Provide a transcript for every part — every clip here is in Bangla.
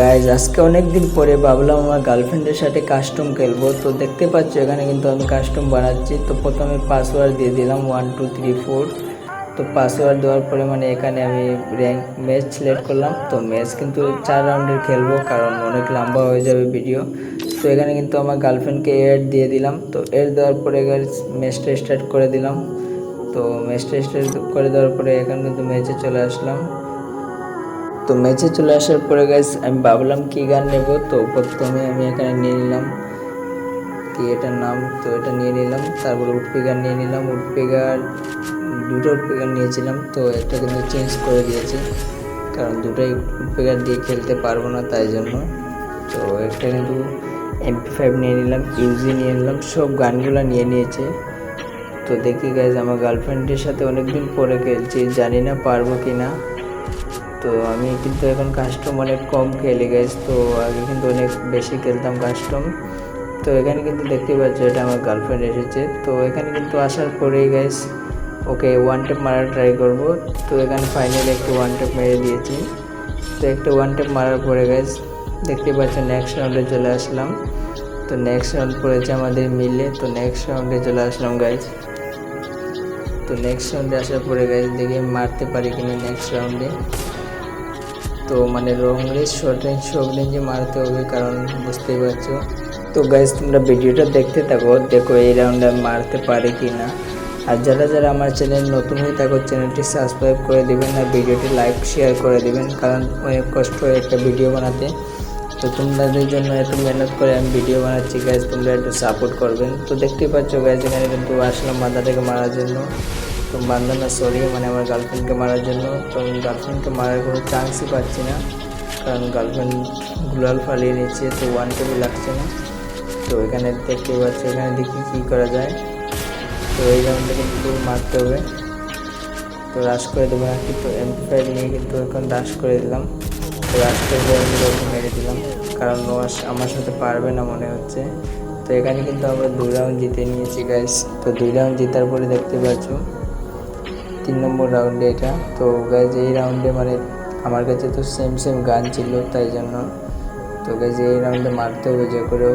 গাইজ আজকে অনেক দিন পরে ভাবলাম আমার গার্লফ্রেন্ডের সাথে কাস্টম খেলব। তো দেখতে পাচ্ছ, এখানে কিন্তু আমি কাস্টম বানাচ্ছি। তো প্রথমে পাসওয়ার্ড দিয়ে দিলাম ওয়ান টু থ্রি ফোর তো পাসওয়ার্ড দেওয়ার পরে মানে এখানে আমি র্যাঙ্ক ম্যাচ সিলেক্ট করলাম। তো ম্যাচ কিন্তু চার রাউন্ডের খেলব, কারণ অনেক লম্বা হয়ে যাবে ভিডিও তো এখানে কিন্তু আমার গার্লফ্রেন্ডকে এড দিয়ে দিলাম। তো এড দেওয়ার পরে ম্যাচটা স্টার্ট করে দিলাম। তো ম্যাচটা স্টার্ট করে দেওয়ার পরে এখানে কিন্তু ম্যাচে চলে আসলাম। তো ম্যাচে চলে আসার পরে গাইস আমি ভাবলাম কি গান নেব? তো প্রথমে আমি এখানে নিয়ে নিলাম। কি এটার নাম? তো এটা নিয়ে নিলাম। তারপরে উডপিগার নিয়ে নিলাম। উডপিগার দুটো উডপিগার নিয়েছিলাম। তো একটা কিন্তু চেঞ্জ করে দিয়েছি। কারণ দুটোই উডপিগার দিয়ে খেলতে পারব না, তাই জন্য। তো একটা কিন্তু এমপি ফাইভ নিয়ে নিলাম ইউজি নিয়ে নিলাম, সব গানগুলো নিয়ে নিয়েছে। তো দেখি গাইজ আমার গার্লফ্রেন্ডের সাথে অনেকদিন পরে খেলছি, জানি না পারব কি না তো আমি কিন্তু এখন কাস্টম অনেক কম খেলি গাইজ তো আগে কিন্তু অনেক বেশি খেলতাম কাস্টম তো এখানে কিন্তু দেখতে পাচ্ছ এটা আমার গার্লফ্রেন্ড এসেছে। তো এখানে কিন্তু আসার পরেই গাইজ ওকে ওয়ান টেপ মারার ট্রাই করব। তো এখানে ফাইনালি একটু ওয়ান টেপ মেরে দিয়েছি। তো একটু ওয়ান টেপ মারার পরে গাইজ দেখতে পাচ্ছ নেক্সট রাউন্ডে চলে আসলাম। তো নেক্সট রাউন্ড পড়েছে আমাদের মিলে। তো নেক্সট রাউন্ডে চলে আসলাম গাইজ তো নেক্সট রাউন্ডে আসার পরে গাইজ দেখি মারতে পারি কিনা নেক্সট রাউন্ডে তো মানে লং রেঞ্জ শর্ট রেঞ্জ সব রেঞ্জে মারতে হবে, কারণ বুঝতেই পারছ। তো গাইজ তোমরা ভিডিওটা দেখতে থাকো, দেখো এই রাউন্ডে মারতে পারি কি না আর যারা যারা আমার চ্যানেল নতুন হয়ে থাকো চ্যানেলটি সাবস্ক্রাইব করে দিবেন আর ভিডিওটি লাইক শেয়ার করে দেবেন, কারণ অনেক কষ্ট হয় একটা ভিডিও বানাতে। তো তোমাদের জন্য এত মেহনত করে আমি ভিডিও বানাচ্ছি গাইজ তোমরা একটু সাপোর্ট করবেন। তো দেখতেই পাচ্ছ গাইজ এখানে কিন্তু আসলাম মাথা থেকে মারার জন্য। তো বান্দা না সরি মানে আমার গার্লফ্রেন্ডকে মারার জন্য। তো আমি গার্লফ্রেন্ডকে মারার কোনো চান্সই পাচ্ছি না, কারণ গার্লফ্রেন্ড গুলাল ফালিয়ে নিচ্ছে, তো ওয়ান টেবিল লাগছে না। তো এখানে দেখতে পাচ্ছি, এখানে দেখি কী করা যায়। তো এই রাউন্ডে কিন্তু মারতে হবে। তো রাশ করে দেবো নাকি তো এমপি ফাইভ নিয়ে কিন্তু এখন রাশ করে দিলাম। তো রাশ করে ওকে মেরে দিলাম, কারণ ও আমার সাথে পারবে না মনে হচ্ছে। তো এখানে কিন্তু আমরা দুই রাউন্ড জিতে নিয়েছি গাইস তো দুই রাউন্ড জেতার পরে দেখতে পাচ্ছ তিন নম্বর রাউন্ডে এটা। তো গাইজ এই রাউন্ডে মানে আমার কাছে তো সেম সেম গান ছিল, তাই জন্য তো গাইজ এই রাউন্ডে মারতে হবে যে করেও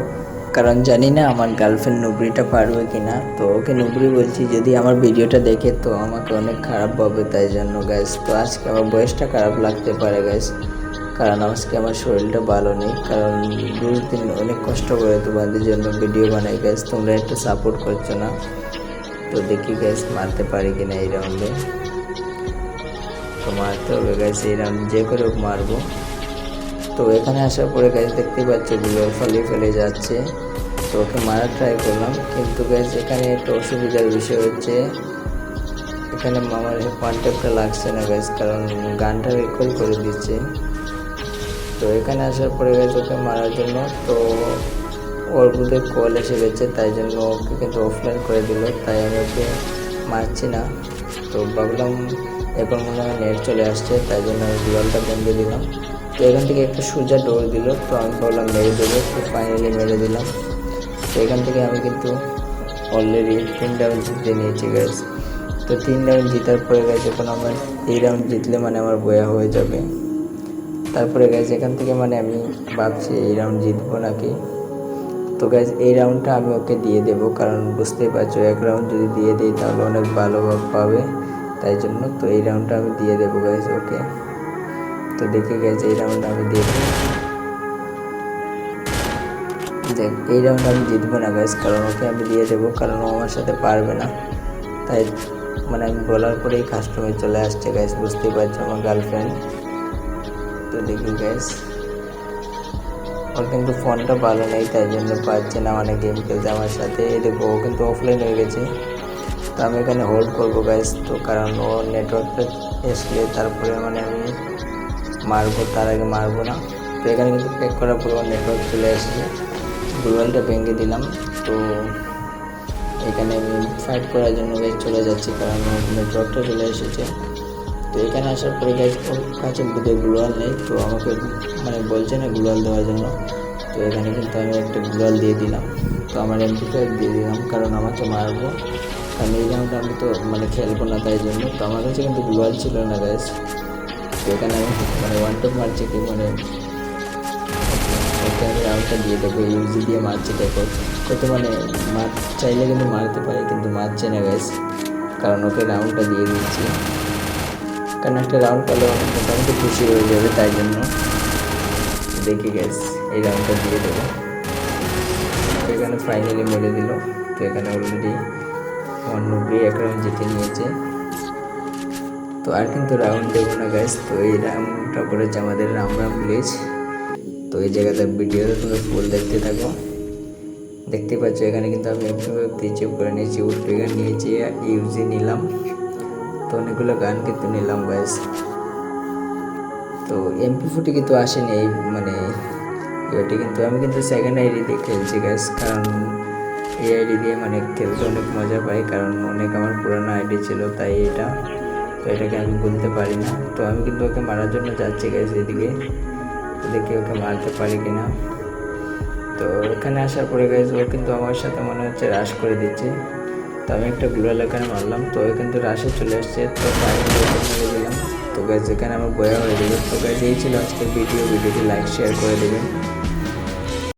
কারণ জানি না আমার গার্লফ্রেন্ড নুবরিটা পারবে কি না তো ওকে নুবরি বলছি, যদি আমার ভিডিওটা দেখে, তো আমাকে অনেক খারাপ পাবে তাই জন্য গাইজ তো আজকে আমার বয়সটা খারাপ লাগতে পারে গাইজ কারণ আজকে আমার শরীরটা ভালো নেই। কারণ দু দিন অনেক কষ্ট করে তোমাদের জন্য ভিডিও বানাই গাইজ তোমরা একটু সাপোর্ট করছ না। তো দেখি গ্যাস মারতে পারি কিনা এই রাউন্ডে তো মারতে হবে গ্যাস এই রাউন্ড যে করে মারবো। তো এখানে আসার পরে গ্যাস দেখতে পাচ্ছগুলো ফলে ফেলে যাচ্ছে। তো ওকে মারার ট্রাই করলাম, কিন্তু গ্যাস এখানে একটা অসুবিধার বিষয় হচ্ছে, এখানে আমার কন্ট্যাক্টটা লাগছে না গ্যাস কারণ গানটা রেকর্ড করে দিচ্ছে। তো এখানে আসার পরে গেছে ওকে মারার জন্য, তো ওর বুধে কল এসে গেছে, তাই জন্য ওকে কিন্তু অফলাইন করে দিল। তাই আমি ওকে মারছি না। তো ভাবলাম এখন মনে হয় নেট চলে আসছে, তাই জন্য আমি বিড়ালটা বন্ধ দিলাম। তো এখান থেকে একটা সোজা ডোর দিল, তো আমি ভাবলাম মেরে দেবো, তো ফাইনালি মেরে দিলাম। তো এখান থেকে আমি কিন্তু অলরেডি তিন রাউন্ড জিতে নিয়েছি গ্যাস তো তিন রাউন্ড জেতার পরে গেছে এখন আমার এই রাউন্ড জিতলে মানে আমার বয়া হয়ে যাবে। তারপরে গেছে এখান থেকে মানে আমি ভাবছি এই রাউন্ড জিতবো নাকি? তো গাইজ এই রাউন্ডটা আমি ওকে দিয়ে দেব, কারণ বুঝতেই পারছ, এক রাউন্ড যদি দিয়ে দিই তাহলে অনেক ভালো পাবে। তাই জন্য তো এই রাউন্ডটা আমি দিয়ে দেবো গাইজ ওকে। তো দেখে গেছে এই রাউন্ডটা আমি দিয়ে দেবো। দেখ, এই রাউন্ড আমি জিতবো না গাইজ কারণ ওকে আমি দিয়ে দেবো, কারণ ও আমার সাথে পারবে না। তাই মানে আমি বলার পরেই কাস্টমার চলে আসছে গাইজ বুঝতেই পারছ আমার গার্লফ্রেন্ড তো দেখি গাইজ ওর কিন্তু ফোনটা ভালো নেই, তাই জন্য পাচ্ছে না মানে গেম খেলতে আমার সাথে। এই দেখো, ও কিন্তু অফলাইন হয়ে গেছে। তো আমি এখানে হোল্ড করব গাইস তো কারণ ও নেটওয়ার্কটা এসলে তারপরে মানে আমি মারবো, তার আগে মারবো না। তো এখানে কিন্তু প্যাক করার পরে ওর নেটওয়ার্ক চলে এসেছে গ্লোয়ালটা ভেঙে দিলাম। তো এখানে আমি ফাইট করার জন্য চলে যাচ্ছি, কারণ নেটওয়ার্কটা চলে এসেছে। তো এখানে আসার পরে কাছে বুধে গ্লোয়াল নেই, তো আমাকে মানে বলছে না গ্লোয়াল দেওয়ার জন্য। তো এখানে কিন্তু আমি একটা গ্লোয়াল দিয়ে দিলাম। তো আমার এমপি ফাইভ দিয়ে দিলাম, কারণ আমাকে মারবো। কারণ এই রাউন্ডে আমি তো মানে খেলব না তাই জন্য। তো আমার কাছে কিন্তু গ্লোয়াল ছিল না গাইজ তো এখানে আমি মানে ওয়ান টপ মারছি কি মানে রাউন্ডটা দিয়ে দেবো ইউজি দিয়ে মারছি, দেখো। হয়তো মানে মার, চাইলে কিন্তু মারতে পারে, কিন্তু মারছে না গ্যাস কারণ ওকে রাউন্ডটা দিয়ে দিচ্ছি কারণ একটা রাউন্ড পেলে মোটামুটি খুশি হয়ে যাবে, তাই জন্য দেখি গ্যাস এই রাউন্ডটা দিয়ে দেবো। তো এখানে ফাইনালি মেরে দিল। তো এখানে অলরেডি নব্বই এক রাউন্ড জিতে নিয়েছে। তো আর কিন্তু রাউন্ড দেবো না গ্যাস তো এই রাউন্ডটা করেছে আমাদের রাম রাম ভিলেজ তো এই জায়গাতে ভিডিওতে তুমি ফুল দেখতে থাকো। দেখতে পাচ্ছ এখানে কিন্তু আমি রিচিভ করে নিয়েছি ফিগার নিয়েছি ইউজি নিলাম। তো অনেকগুলো গান কিন্তু নিলাম গ্যাস তো এমপি ফুটি কিন্তু আসেনি এই মানে ইয়েটি কিন্তু আমি কিন্তু সেকেন্ড আইডি দিয়ে খেলছি গ্যাস কারণ এই আইডি দিয়ে মানে খেলতে অনেক মজা পাই, কারণ অনেক আমার পুরানো আইডি ছিল, তাই এটা, তো এটাকে আমি বলতে পারি না। তো আমি কিন্তু ওকে মারার জন্য যাচ্ছি গ্যাস এদিকে দেখি ওকে মারতে পারি কিনা। তো এখানে আসার পরে গাইজ ও কিন্তু আমার সাথে মনে হচ্ছে রাশ করে দিচ্ছে। তো আমি একটা গ্লোয়াল এখানে মারলাম, তো কিন্তু রাশে চলে আসছে, তো মেরে দিলাম। তো গাছ এখানে আমার বয়া হয়ে গেল তো গাছ এই ছিল আজকের ভিডিও ভিডিওটি লাইক শেয়ার করে দেবেন।